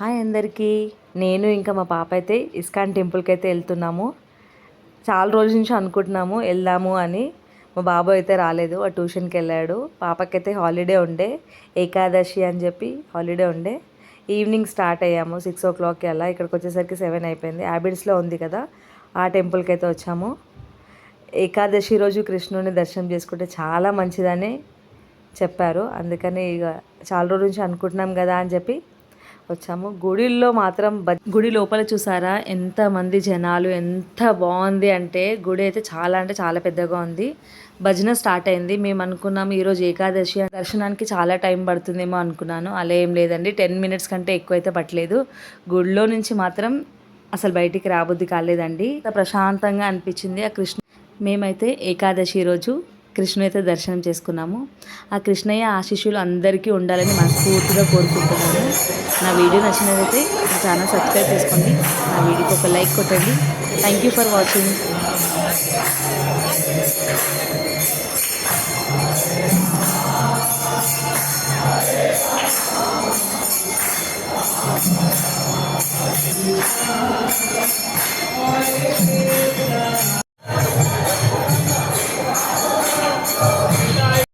Hi అందరికీ. నేను ఇంకా మా పాప అయితే ఇస్కాన్ టెంపుల్కి అయితే వెళ్తున్నాము. చాలా రోజుల నుంచి అనుకుంటున్నాము వెళ్దాము అని. మా బాబు అయితే రాలేదు ఆ ట్యూషన్కి వెళ్ళాడు. పాపకైతే హాలిడే ఉండే ఏకాదశి అని చెప్పి హాలిడే ఉండే. ఈవినింగ్ స్టార్ట్ అయ్యాము సిక్స్ ఓ క్లాక్కి అలా. ఇక్కడికి వచ్చేసరికి సెవెన్ అయిపోయింది. హ్యాబిట్స్లో ఉంది కదా ఆ టెంపుల్కి అయితే వచ్చాము. ఏకాదశి రోజు కృష్ణుని దర్శనం చేసుకుంటే చాలా మంచిదని చెప్పారు. అందుకని ఇక చాలా రోజుల నుంచి అనుకుంటున్నాం కదా అని చెప్పి వచ్చాము. గుడిల్లో మాత్రం గుడి లోపల చూసారా? ఎంత మంది జనాలు ఎంత బాగుంది అంటే గుడి అయితే చాలా అంటే చాలా పెద్దగా ఉంది. భజన స్టార్ట్ అయింది. మేము అనుకున్నాం ఈరోజు ఏకాదశి దర్శనానికి చాలా టైం పడుతుందేమో అనుకున్నాను. అలా ఏం లేదండి. టెన్ మినిట్స్ కంటే ఎక్కువ అయితే పట్టలేదు. గుడిలో నుంచి మాత్రం అసలు బయటికి రాబుద్ది కాలేదండి. ప్రశాంతంగా అనిపించింది ఆ కృష్ణ. మేమైతే ఏకాదశి రోజు కృష్ణ అయితే దర్శనం చేసుకున్నాము. ఆ కృష్ణయ్య ఆశీస్సులు అందరికీ ఉండాలని మనస్ఫూర్తిగా కోరుకుంటున్నాను నా వీడియో నచ్చినట్లయితే చాలా ఛానల్ సబ్స్క్రైబ్ చేసుకోండి. నా వీడియోకి ఒక లైక్ కొట్టండి. Thank you for watching